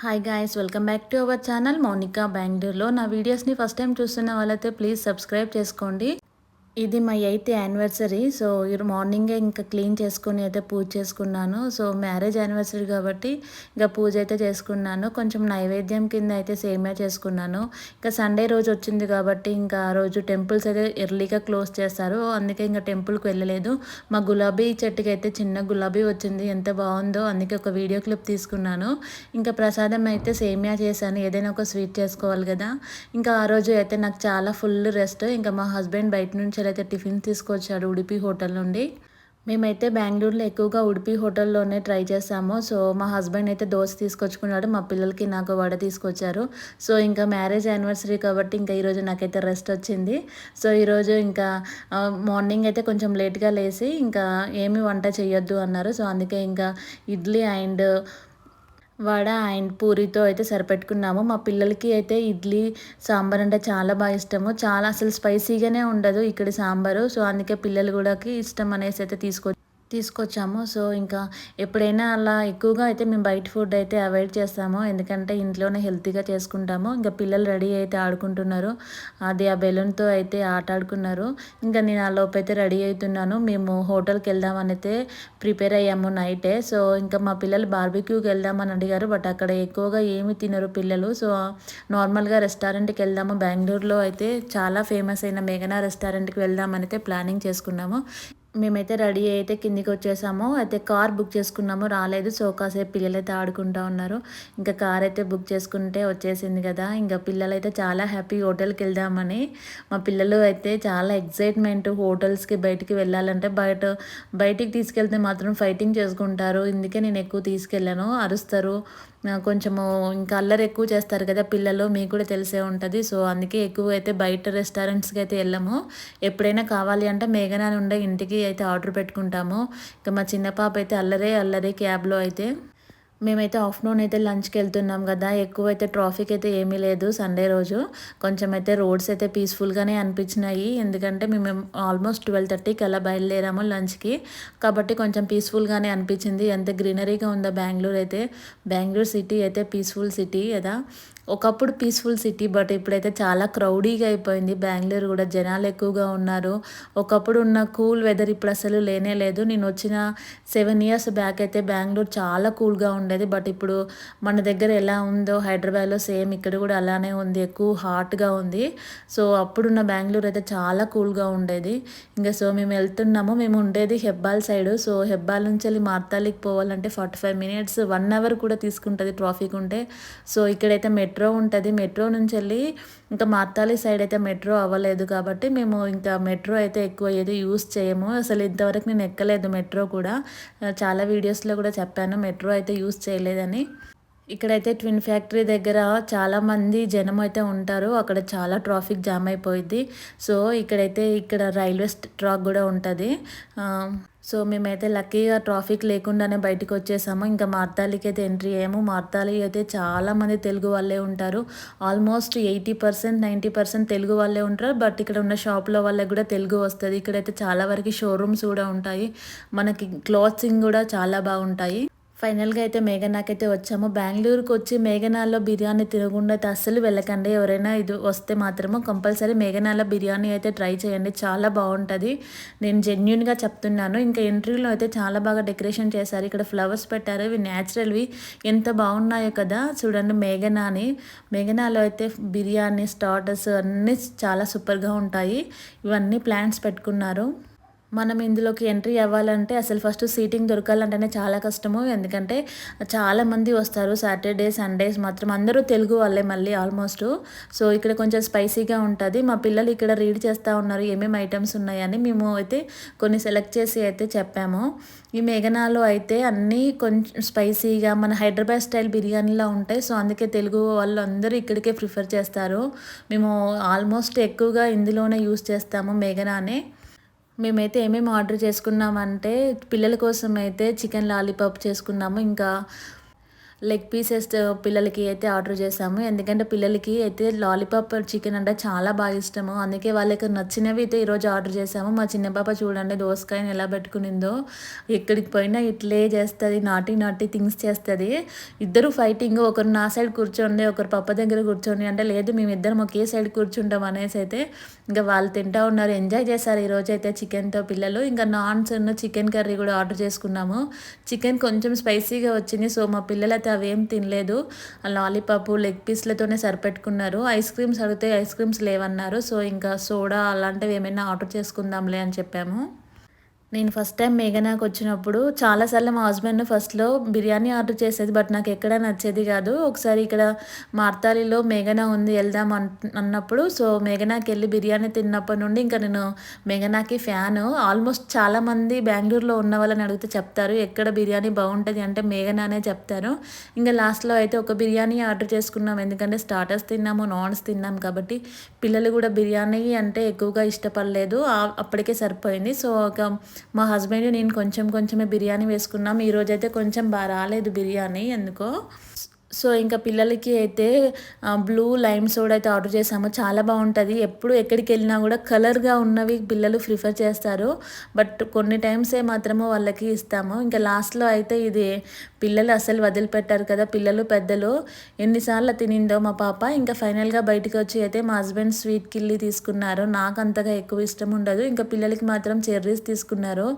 Hi guys welcome back to our channel Mounika బెంగళూరులో నా వీడియోస్ని ఫస్ట్ టైం చూస్తున్న వాళ్ళైతే ప్లీజ్ సబ్స్క్రైబ్ చేసుకోండి. ఇది మా ఎయిత్ యానివర్సరీ. సో మార్నింగే ఇంకా క్లీన్ చేసుకుని అయితే పూజ చేసుకున్నాను. సో మ్యారేజ్ యానివర్సరీ కాబట్టి ఇంకా పూజ అయితే చేసుకున్నాను. కొంచెం నైవేద్యం కింద అయితే సేమియా చేసుకున్నాను. ఇంకా సండే రోజు వచ్చింది కాబట్టి ఇంకా ఆ రోజు టెంపుల్స్ అయితే ఎర్లీగా క్లోజ్ చేస్తారు. అందుకే ఇంకా టెంపుల్కి వెళ్ళలేదు. మా గులాబీ చెట్టుకి అయితే చిన్న గులాబీ వచ్చింది. ఎంత బాగుందో అందుకే ఒక వీడియో క్లిప్ తీసుకున్నాను. ఇంకా ప్రసాదం అయితే సేమియా చేశాను. ఏదైనా ఒక స్వీట్ చేసుకోవాలి కదా. ఇంకా ఆ రోజు అయితే నాకు చాలా ఫుల్ రెస్ట్. ఇంకా మా హస్బెండ్ బయట నుంచి అయితే టిఫిన్ తీసుకొచ్చాడు ఉడిపి హోటల్ నుండి మేమైతే బెంగళూరులో ఎక్కువగా ఉడిపి హోటల్లోనే ట్రై చేసాము సో మా హస్బెండ్ అయితే దోశ తీసుకొచ్చుకున్నాడు మా పిల్లలకి నాకు వడ తీసుకొచ్చారు. సో ఇంకా మ్యారేజ్ యానివర్సరీ కాబట్టి ఇంకా ఈరోజు నాకైతే రెస్ట్ వచ్చింది. సో ఈరోజు ఇంకా మార్నింగ్ అయితే కొంచెం లేట్గా లేచి ఇంకా ఏమి వంట చేయొద్దు అన్నారు. సో అందుకే ఇంకా ఇడ్లీ అండ్ వడ అండ్ పూరితో అయితే సరిపెట్టుకున్నాము. మా పిల్లలకి అయితే ఇడ్లీ సాంబార్ అంటే చాలా బాగా ఇష్టము. చాలా అసలు స్పైసీగానే ఉండదు ఇక్కడ సాంబారు. సో అందుకే పిల్లలు కూడా ఇష్టం అనేసి అయితే తీసుకొచ్చి తీసుకొచ్చాము. సో ఇంకా ఎప్పుడైనా అలా ఎక్కువగా అయితే మేము బయట ఫుడ్ అయితే అవాయిడ్ చేస్తాము. ఎందుకంటే ఇంట్లోనే హెల్తీగా చేసుకుంటాము. ఇంకా పిల్లలు రెడీ అయితే ఆడుకుంటున్నారు. అది ఆ బెలూన్తో అయితే ఆట ఆడుకున్నారు. ఇంకా నేను ఆ లోపు అయితే రెడీ అవుతున్నాను. మేము హోటల్కి వెళ్దామని అయితే ప్రిపేర్ అయ్యాము నైటే. సో ఇంకా మా పిల్లలు బార్బిక్యూకి వెళ్దామని అడిగారు. బట్ అక్కడ ఎక్కువగా ఏమి తినరు పిల్లలు. సో నార్మల్గా రెస్టారెంట్కి వెళ్దాము. బెంగళూరులో అయితే చాలా ఫేమస్ అయిన మేఘనా రెస్టారెంట్కి వెళ్దామని అయితే ప్లానింగ్ చేసుకున్నాము. మేమైతే రెడీ అయితే కిందికి వచ్చేసాము అయితే కార్ బుక్ చేసుకున్నాము రాలేదు. సో కాసేపు పిల్లలైతే ఆడుకుంటా ఆడుకుంటూ ఉన్నారు. ఇంకా కార్ అయితే బుక్ చేసుకుంటే వచ్చేసింది కదా. ఇంకా పిల్లలు అయితే చాలా హ్యాపీ హోటల్కి వెళ్దామని మా పిల్లలు అయితే చాలా ఎగ్జైట్మెంట్ హోటల్స్కి బయటికి వెళ్ళాలంటే బయట బయటికి తీసుకెళ్తే మాత్రం ఫైటింగ్ చేసుకుంటారు. ఇందుకే నేను ఎక్కువ తీసుకెళ్ళాను. అరుస్తారు. కొంచెము ఇంకా అల్లరి ఎక్కువ చేస్తారు కదా పిల్లలు. మీకు కూడా తెలిసే ఉంటుంది. సో అందుకే ఎక్కువ అయితే బయట రెస్టారెంట్స్కి అయితే వెళ్ళము. ఎప్పుడైనా కావాలి అంటే మేఘనా ఉండే ఇంటికి అయితే ఆర్డర్ పెట్టుకుంటాము. ఇంకా మా చిన్న పాప అయితే అల్లరే అల్లరే క్యాబ్లో అయితే. మేమైతే ఆఫ్టర్నూన్ అయితే లంచ్కి వెళ్తున్నాం కదా. ఎక్కువ అయితే ట్రాఫిక్ అయితే ఏమీ లేదు సండే రోజు. కొంచెం అయితే రోడ్స్ అయితే పీస్ఫుల్గానే అనిపించినాయి. ఎందుకంటే మేము ఆల్మోస్ట్ ట్వెల్వ్ థర్టీకి అలా బయలుదేరాము లంచ్కి. కాబట్టి కొంచెం పీస్ఫుల్గానే అనిపించింది. ఎంత గ్రీనరీగా ఉందో బెంగళూరు అయితే. బెంగళూరు సిటీ అయితే పీస్ఫుల్ సిటీ కదా. ఒకప్పుడు పీస్ఫుల్ సిటీ బట్ ఇప్పుడైతే చాలా క్రౌడీగా అయిపోయింది. బెంగళూరు కూడా జనాలు ఎక్కువగా ఉన్నారు. ఒకప్పుడు ఉన్న కూల్ వెదర్ ఇప్పుడు అసలు లేనే లేదు. నేను వచ్చిన సెవెన్ ఇయర్స్ బ్యాక్ అయితే బెంగళూరు చాలా కూల్గా ఉండేది. బట్ ఇప్పుడు మన దగ్గర ఎలా ఉందో హైదరాబాద్లో సేమ్ ఇక్కడ కూడా అలానే ఉంది. ఎక్కువ హాట్గా ఉంది. సో అప్పుడున్న బెంగళూరు అయితే చాలా కూల్గా ఉండేది. ఇంకా సో మేము వెళ్తున్నాము. మేము ఉండేది హెబ్బాల్ సైడ్ సో హెబ్బాల్ నుంచి వెళ్ళి మార్తాలికి పోవాలంటే forty five minutes one hour కూడా తీసుకుంటుంది ట్రాఫిక్ ఉంటే. సో ఇక్కడైతే మెట్రో మెట్రో ఉంటుంది. మెట్రో నుంచి వెళ్ళి ఇంకా మార్తాలి సైడ్ అయితే మెట్రో అవ్వలేదు కాబట్టి మేము ఇంకా మెట్రో అయితే ఎక్కువ ఏది యూస్ చేయము. అసలు ఇంతవరకు నేను ఎక్కలేదు మెట్రో కూడా. చాలా వీడియోస్లో కూడా చెప్పాను మెట్రో అయితే యూస్ చేయలేదని. ఇక్కడైతే ట్విన్ ఫ్యాక్టరీ దగ్గర చాలామంది జనం అయితే ఉంటారు. అక్కడ చాలా ట్రాఫిక్ జామ్ అయిపోయింది సో ఇక్కడైతే ఇక్కడ రైల్వే ట్రాక్ కూడా ఉంటుంది. సో మేమైతే లక్కీగా ట్రాఫిక్ లేకుండానే బయటకు వచ్చేసాము ఇంకా మార్తాలికి అయితే ఎంట్రీ అయ్యాము. మార్తాలి అయితే చాలామంది తెలుగు వాళ్ళే ఉంటారు. Almost eighty percent ninety percent Telugu వాళ్ళే ఉంటారు. బట్ ఇక్కడ ఉన్న షాప్లో వాళ్ళకి కూడా తెలుగు వస్తుంది. ఇక్కడైతే చాలా వరకు షోరూమ్స్ కూడా ఉంటాయి. మనకి క్లాత్సింగ్ కూడా చాలా బాగుంటాయి. ఫైనల్గా అయితే మేఘనాకైతే వచ్చాము. బెంగళూరుకి వచ్చి మేఘనాల్లో బిర్యానీ తినకుండా అయితే అస్సలు వెళ్ళకండి. ఎవరైనా ఇది వస్తే మాత్రము కంపల్సరీ మేఘనాల బిర్యానీ అయితే ట్రై చేయండి. చాలా బాగుంటుంది. నేను జెన్యున్గా చెప్తున్నాను. ఇంకా ఎంట్రీలో అయితే చాలా బాగా డెకరేషన్ చేశారు. ఇక్కడ ఫ్లవర్స్ పెట్టారు. ఇవి న్యాచురల్వి ఎంత బాగున్నాయో కదా. చూడండి మేఘనాని. మేఘనాలో అయితే బిర్యానీ స్టార్టర్స్ అన్నీ చాలా సూపర్గా ఉంటాయి. ఇవన్నీ ప్లాంట్స్ పెట్టుకున్నారు. మనం ఇందులోకి ఎంట్రీ అవ్వాలంటే అసలు ఫస్ట్ సీటింగ్ దొరకాలంటేనే చాలా కష్టము. ఎందుకంటే చాలామంది వస్తారు సాటర్డే సండేస్ మాత్రం అందరూ తెలుగు వాళ్ళే మళ్ళీ ఆల్మోస్ట్. సో ఇక్కడ కొంచెం స్పైసీగా ఉంటుంది. మా పిల్లలు ఇక్కడ రీడ్ చేస్తూ ఉన్నారు ఏమేమి ఐటమ్స్ ఉన్నాయని. మేము అయితే కొన్ని సెలెక్ట్ చేసి అయితే చెప్పాము. ఈ మేఘనాలో అయితే అన్నీ కొంచెం స్పైసీగా మన హైదరాబాద్ స్టైల్ బిర్యానీలా ఉంటాయి. సో అందుకే తెలుగు వాళ్ళు అందరూ ఇక్కడికే ప్రిఫర్ చేస్తారు. మేము ఆల్మోస్ట్ ఎక్కువగా ఇందులోనే యూస్ చేస్తాము మేఘనానే. మేమైతే ఏమేమి ఆర్డర్ చేసుకున్నామంటే పిల్లల కోసం అయితే చికెన్ లాలీపాప్ చేసుకున్నాము. ఇంకా లెగ్ పీసెస్ పిల్లలకి అయితే ఆర్డర్ చేసాము ఎందుకంటే పిల్లలకి అయితే లాలీపాప్ చికెన్ అంటే చాలా బాగా ఇష్టము. అందుకే వాళ్ళకి నచ్చినవి అయితే ఈరోజు ఆర్డర్ చేసాము మా చిన్న పాప చూడండి దోసకాయని ఎలా పెట్టుకునిందో ఎక్కడికి పోయినా ఇట్లే చేస్తుంది నాటి నాటి థింగ్స్ చేస్తుంది. ఇద్దరు ఫైటింగ్ ఒకరు నా సైడ్ కూర్చోండి ఒకరు పప్ప దగ్గర కూర్చోండి అంటే లేదు మేము ఇద్దరం ఒకే సైడ్ కూర్చుంటాం అనేసి అయితే ఇంకా వాళ్ళు తింటా ఉన్నారు. ఎంజాయ్ చేశారు ఈరోజు అయితే చికెన్తో పిల్లలు. ఇంకా నాన్స్ చికెన్ కర్రీ కూడా ఆర్డర్ చేసుకున్నాము. చికెన్ కొంచెం స్పైసీగా వచ్చింది. సో మా పిల్లలతో అయితే అవేం తినలేదు. లాలీపాప్ లెగ్ పీస్లతోనే సరిపెట్టుకున్నారు. ఐస్ క్రీమ్స్ అడిగితే ఐస్ క్రీమ్స్ లేవన్నారు. సో ఇంకా సోడా అలాంటివి ఏమైనా ఆర్డర్ చేసుకుందాంలే అని చెప్పాము. నేను ఫస్ట్ టైం మేఘనాకు వచ్చినప్పుడు చాలాసార్లు మా హస్బెండ్ ఫస్ట్లో బిర్యానీ ఆర్డర్ చేసేది బట్ నాకు ఎక్కడ నచ్చేది కాదు. ఒకసారి ఇక్కడ మార్తాలిలో మేఘనా ఉంది వెళ్దాం అన్నప్పుడు సో మేఘనాకి వెళ్ళి బిర్యానీ తిన్నప్పటి నుండి ఇంకా నేను మేఘనాకి ఫ్యాన్. ఆల్మోస్ట్ చాలామంది బెంగళూరులో ఉన్న వాళ్ళని అడిగితే చెప్తారు ఎక్కడ బిర్యానీ బాగుంటుంది? అంటే మేఘనానే చెప్తారు. ఇంకా లాస్ట్లో అయితే ఒక బిర్యానీ ఆర్డర్ చేసుకున్నాం ఎందుకంటే స్టార్టర్స్ తిన్నాము నాన్స్ తిన్నాం కాబట్టి పిల్లలు కూడా బిర్యానీ అంటే ఎక్కువగా ఇష్టపడలేదు. అప్పటికే సరిపోయింది. సో ఒక మా హస్బెండ్ నేను కొంచెం కొంచెమే బిర్యానీ వేసుకున్నాం. ఈరోజైతే కొంచెం బాగా రాలేదు బిర్యానీ. ఎందుకో సో ఇంకా పిల్లలకి అయితే బ్లూ లైమ్ సోడ్ అయితే ఆర్డర్ చేసాము చాలా బాగుంటుంది. ఎప్పుడు ఎక్కడికి వెళ్ళినా కూడా కలర్గా ఉన్నవి పిల్లలు ప్రిఫర్ చేస్తారు. బట్ కొన్ని టైమ్సే మాత్రము వాళ్ళకి ఇస్తాము. ఇంకా లాస్ట్లో అయితే ఇది పిల్లలు అసలు వదిలిపెట్టారు కదా పిల్లలు పెద్దలు. ఎన్నిసార్లు తినిందో మా పాప. ఇంకా ఫైనల్గా బయటకు వచ్చి అయితే మా హస్బెండ్ స్వీట్ కిల్లి తీసుకున్నారు. నాకు అంతగా ఎక్కువ ఇష్టం ఉండదు. ఇంకా పిల్లలకి మాత్రం చెర్రీస్ తీసుకున్నారు.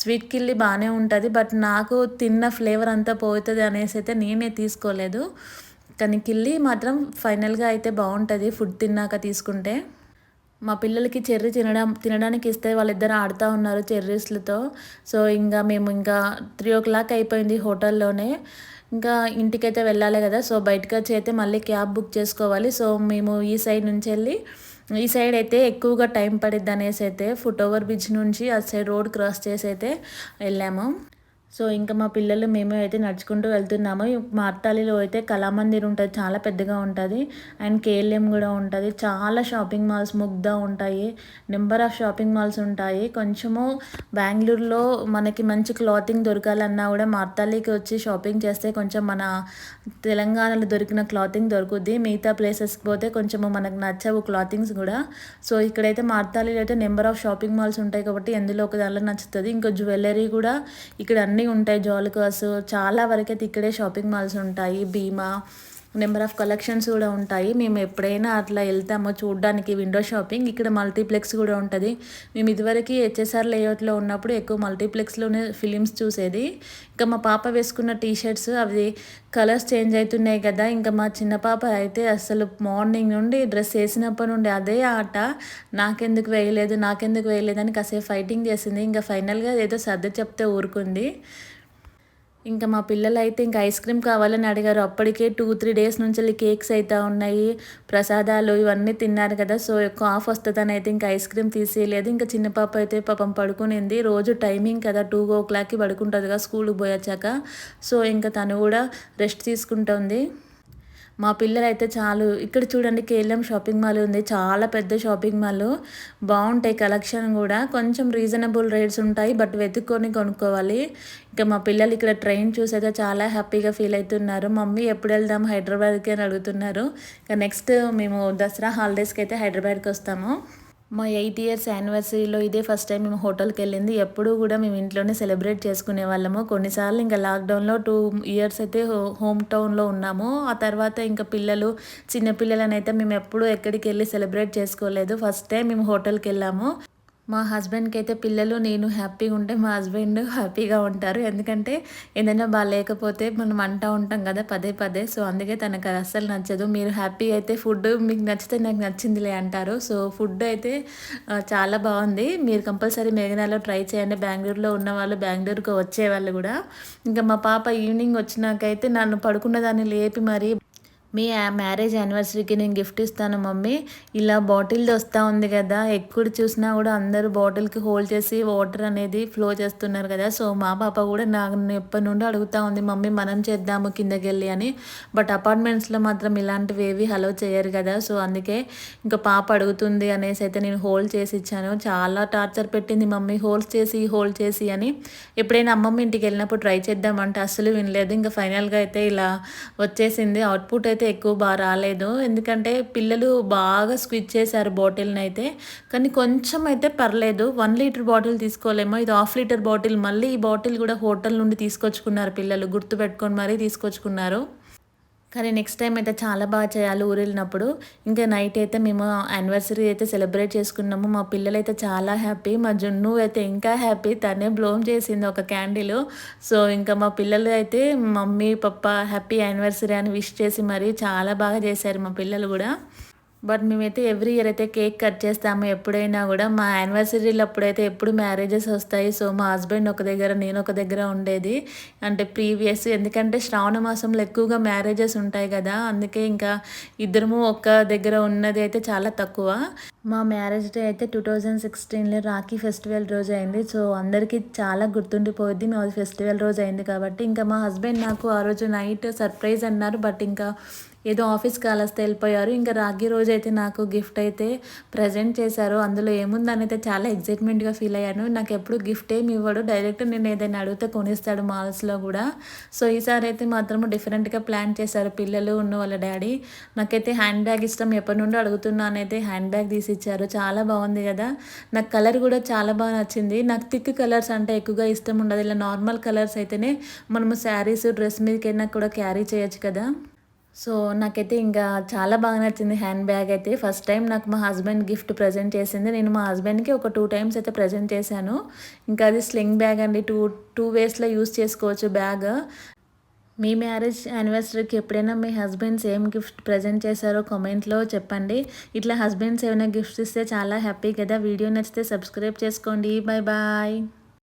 స్వీట్ కిల్లి బాగానే ఉంటుంది బట్ నాకు తిన్న ఫ్లేవర్ అంతా పోతుంది అనేసి అయితే నేనే తీసుకోలేదు. కానీ కిల్లి మాత్రం ఫైనల్గా అయితే బాగుంటుంది ఫుడ్ తిన్నాక తీసుకుంటే. మా పిల్లలకి చెర్రీ తినడం తినడానికి ఇస్తే వాళ్ళిద్దరు ఆడుతూ ఉన్నారు చెర్రీస్లతో. సో ఇంకా మేము ఇంకా త్రీ ఓ క్లాక్ అయిపోయింది హోటల్లోనే. ఇంకా ఇంటికైతే వెళ్ళాలి కదా సో బయటకు వచ్చి అయితే మళ్ళీ క్యాబ్ బుక్ చేసుకోవాలి. సో మేము ఈ సైడ్ నుంచి వెళ్ళి ఈ సైడ్ అయితే ఎక్కువగా టైం పడిద్ది అనేసి అయితే ఫుట్ ఓవర్ బ్రిడ్జ్ నుంచి ఆ సైడ్ రోడ్ క్రాస్ చేసి అయితే వెళ్ళాము. సో ఇంకా మా పిల్లలు మేము అయితే నడుచుకుంటూ వెళ్తున్నాము. మార్తాళిలో అయితే కళామందిర్ ఉంటుంది చాలా పెద్దగా ఉంటుంది. అండ్ కేఎల్ఎం కూడా ఉంటుంది. చాలా షాపింగ్ మాల్స్ ముగ్ధ ఉంటాయి. నెంబర్ ఆఫ్ షాపింగ్ మాల్స్ ఉంటాయి. కొంచెము బెంగళూరులో మనకి మంచి క్లాతింగ్ దొరకాలన్నా కూడా మార్తాళికి వచ్చి షాపింగ్ చేస్తే కొంచెం మన తెలంగాణలో దొరికిన క్లాతింగ్ దొరుకుద్ది. మిగతా ప్లేసెస్కి పోతే కొంచెము మనకు నచ్చవు క్లాతింగ్స్ కూడా. సో ఇక్కడైతే మార్తాలిలో అయితే నెంబర్ ఆఫ్ షాపింగ్ మాల్స్ ఉంటాయి కాబట్టి ఎందులో ఒక దానిలో నచ్చుతుంది. ఇంకా జ్యువెలరీ కూడా ఇక్కడ అన్ని అన్నీ ఉంటాయి జాలికాస్ చాలా వరకైతే ఇక్కడే షాపింగ్ మాల్స్ ఉంటాయి. భీమా నెంబర్ ఆఫ్ కలెక్షన్స్ కూడా ఉంటాయి. మేము ఎప్పుడైనా అట్లా వెళ్తామో చూడడానికి విండో షాపింగ్ ఇక్కడ మల్టీప్లెక్స్ కూడా ఉంటుంది. మేము ఇదివరకు హెచ్ఎస్ఆర్ లేఅవుట్లో ఉన్నప్పుడు ఎక్కువ మల్టీప్లెక్స్లోనే ఫిలిమ్స్ చూసేది. ఇంకా మా పాప వేసుకున్న టీ షర్ట్స్ అవి కలర్స్ చేంజ్ అవుతున్నాయి కదా. ఇంకా మా చిన్న పాప అయితే అసలు మార్నింగ్ నుండి డ్రెస్ వేసినప్పటి నుండి అదే ఆట. నాకెందుకు వేయలేదు నాకెందుకు వేయలేదు అని కాసేపు ఫైటింగ్ చేసింది. ఇంకా ఫైనల్గా ఏదో సర్ది చెప్తే ఊరుకుంది. ఇంకా మా పిల్లలు అయితే ఇంకా ఐస్ క్రీమ్ కావాలని అడిగారు. అప్పటికే టూ త్రీ డేస్ నుంచి కేక్స్ అయితే ఉన్నాయి ప్రసాదాలు ఇవన్నీ తిన్నారు కదా. సో ఎక్కువ ఆఫ్ వస్తుందని అయితే ఇంకా ఐస్ క్రీమ్ తీసేయలేదు. ఇంకా చిన్న పాప అయితే పాపం పడుకునింది. రోజు టైమింగ్ కదా టూ ఓ క్లాక్కి పడుకుంటుంది కదా స్కూల్కి పోయొచ్చాక. సో ఇంకా తను కూడా రెస్ట్ తీసుకుంటుంది. మా పిల్లలు అయితే చాలు. ఇక్కడ చూడండి కేఎల్ఎం షాపింగ్ మాల్ ఉంది. చాలా పెద్ద షాపింగ్ మాల్. బాగుంటాయి కలెక్షన్ కూడా. కొంచెం రీజనబుల్ రేట్స్ ఉంటాయి బట్ వెతుక్కొని కొనుక్కోవాలి. ఇంకా మా పిల్లలు ఇక్కడ ట్రైన్ చూసైతే చాలా హ్యాపీగా ఫీల్ అవుతున్నారు. మమ్మీ ఎప్పుడు వెళ్దాం హైదరాబాద్కి అని అడుగుతున్నారు. ఇంకా నెక్స్ట్ మేము దసరా హాలిడేస్కి అయితే హైదరాబాద్కి వస్తాము. మా ఎయిట్ ఇయర్స్ యానివర్సరీలో ఇదే ఫస్ట్ టైం మేము హోటల్కి వెళ్ళింది. ఎప్పుడూ కూడా మేము ఇంట్లోనే సెలబ్రేట్ చేసుకునే వాళ్ళము. కొన్నిసార్లు ఇంకా లాక్డౌన్లో టూ ఇయర్స్ అయితే హోమ్ టౌన్లో ఉన్నాము. ఆ తర్వాత ఇంకా పిల్లలు చిన్న పిల్లలనైతే మేము ఎప్పుడూ ఎక్కడికి వెళ్ళి సెలబ్రేట్ చేసుకోలేదు. ఫస్ట్ టైం మేము హోటల్కి వెళ్ళాము. మా హస్బెండ్కి అయితే పిల్లలు నేను హ్యాపీగా ఉంటే మా హస్బెండ్ హ్యాపీగా ఉంటారు. ఎందుకంటే ఏదైనా బాగాలేకపోతే మనం అంటూ ఉంటాం కదా పదే పదే. సో అందుకే తనకు అస్సలు నచ్చదు. మీరు హ్యాపీ అయితే ఫుడ్ మీకు నచ్చితే నాకు నచ్చిందిలే అంటారు. సో ఫుడ్ అయితే చాలా బాగుంది. మీరు కంపల్సరీ మేఘనాలో ట్రై చేయండి. బెంగళూరులో ఉన్న వాళ్ళు బెంగళూరుకు వచ్చే వాళ్ళు కూడా. ఇంకా మా పాప ఈవినింగ్ వచ్చినాకైతే నన్ను పడుకున్న దాన్ని లేపి మరీ మీ మ్యారేజ్ యానివర్సరీకి నేను గిఫ్ట్ ఇస్తాను మమ్మీ. ఇలా బాటిల్ది వస్తూ ఉంది కదా. ఎక్కడ చూసినా కూడా అందరూ బాటిల్కి హోల్డ్ చేసి వాటర్ అనేది ఫ్లో చేస్తున్నారు కదా. సో మా పాప కూడా నాకు ఎప్పటి నుండి అడుగుతూ ఉంది మమ్మీ మనం చేద్దాము కిందకి వెళ్ళి అని. బట్ అపార్ట్మెంట్స్లో మాత్రం ఇలాంటివి ఏవి హలో చేయరు కదా. సో అందుకే ఇంకా పాప అడుగుతుంది అనేసి అయితే నేను హోల్డ్ చేసి ఇచ్చాను. చాలా టార్చర్ పెట్టింది మమ్మీ హోల్డ్ చేసి హోల్డ్ చేసి అని. ఎప్పుడైనా అమ్మమ్మ ఇంటికి వెళ్ళినప్పుడు ట్రై చేద్దామంటే అస్సలు వినలేదు. ఇంకా ఫైనల్గా అయితే ఇలా వచ్చేసింది. అవుట్పుట్ అయితే అయితే ఎక్కువ బాగా రాలేదు. ఎందుకంటే పిల్లలు బాగా స్క్విచ్ చేశారు బాటిల్ని అయితే. కానీ కొంచెం అయితే పర్లేదు. వన్ లీటర్ బాటిల్ తీసుకోలేమో. ఇది హాఫ్ లీటర్ బాటిల్. మళ్ళీ ఈ బాటిల్ కూడా హోటల్ నుండి తీసుకొచ్చుకున్నారు పిల్లలు. గుర్తు పెట్టుకొని మరీ తీసుకొచ్చుకున్నారు. కానీ నెక్స్ట్ టైం అయితే చాలా బాగా చేయాలి ఊరు వెళ్ళినప్పుడు. ఇంకా నైట్ అయితే మేము యానివర్సరీ అయితే సెలబ్రేట్ చేసుకున్నాము. మా పిల్లలు అయితే చాలా హ్యాపీ మా జున్ను అయితే ఇంకా హ్యాపీ తనే బ్లోమ్ చేసింది ఒక క్యాండిల్ సో ఇంకా మా పిల్లలు అయితే మమ్మీ పప్ప హ్యాపీ యానివర్సరీ అని విష్ చేసి మరీ చాలా బాగా చేశారు మా పిల్లలు కూడా. బట్ మేమైతే ఎవ్రీ ఇయర్ అయితే కేక్ కట్ చేస్తాము. ఎప్పుడైనా కూడా మా యానివర్సరీలు అప్పుడైతే ఎప్పుడు మ్యారేజెస్ వస్తాయి. సో మా హస్బెండ్ ఒక దగ్గర నేను ఒక దగ్గర ఉండేది. అంటే ప్రీవియస్ ఎందుకంటే శ్రావణ మాసంలో ఎక్కువగా మ్యారేజెస్ ఉంటాయి కదా. అందుకే ఇంకా ఇద్దరము ఒక్క దగ్గర ఉన్నది అయితే చాలా తక్కువ. మా మ్యారేజ్ డే అయితే టూ థౌజండ్ సిక్స్టీన్లో రాఖీ ఫెస్టివల్ రోజు అయింది. సో అందరికీ చాలా గుర్తుండిపోయింది మేము ఫెస్టివల్ రోజు అయింది కాబట్టి ఇంకా మా హస్బెండ్ నాకు ఆ రోజు నైట్ సర్ప్రైజ్ అన్నారు. బట్ ఇంకా ఏదో ఆఫీస్కి కాలస్తే వెళ్ళిపోయారు. ఇంకా రాగి రోజు అయితే నాకు గిఫ్ట్ అయితే ప్రజెంట్ చేశారు. అందులో ఏముందని అయితే చాలా ఎగ్జైట్మెంట్గా ఫీల్ అయ్యాను. నాకు ఎప్పుడు గిఫ్ట్ ఏమి ఇవ్వడు. డైరెక్ట్ నేను ఏదైనా అడిగితే కొనిస్తాడు మాల్స్లో కూడా. సో ఈసారి అయితే మాత్రం డిఫరెంట్గా ప్లాన్ చేశారు. పిల్లలు ఉన్న వాళ్ళ డాడీ. నాకైతే హ్యాండ్ బ్యాగ్ ఇష్టం. ఎప్పటి నుండో అడుగుతున్నానైతే హ్యాండ్ బ్యాగ్ తీసిచ్చారు చాలా బాగుంది కదా. నాకు కలర్ కూడా చాలా బాగా నచ్చింది. నాకు థిక్ కలర్స్ అంటే ఎక్కువగా ఇష్టం ఉండదు. ఇలా నార్మల్ కలర్స్ అయితేనే మనము శారీస్ డ్రెస్ మీదకైనా కూడా క్యారీ చేయొచ్చు కదా. సో నాకైతే ఇంకా చాలా బాగా నచ్చింది హ్యాండ్ బ్యాగ్ అయితే. ఫస్ట్ టైం నాకు మా హస్బెండ్ గిఫ్ట్ ప్రజెంట్ చేసింది. నేను మా హస్బెండ్కి ఒక టూ టైమ్స్ అయితే ప్రజెంట్ చేశాను. ఇంకా అది స్లింగ్ బ్యాగ్ అండి. టూ టూ వేస్లో యూస్ చేసుకోవచ్చు బ్యాగ్. మీ మ్యారేజ్ యానివర్సరీకి ఎప్పుడైనా మీ హస్బెండ్స్ ఏం గిఫ్ట్ ప్రజెంట్ చేశారో కామెంట్లో చెప్పండి. ఇట్లా హస్బెండ్స్ ఏమైనా గిఫ్ట్స్ ఇస్తే చాలా హ్యాపీ కదా. వీడియో నచ్చితే సబ్స్క్రైబ్ చేసుకోండి. Bye bye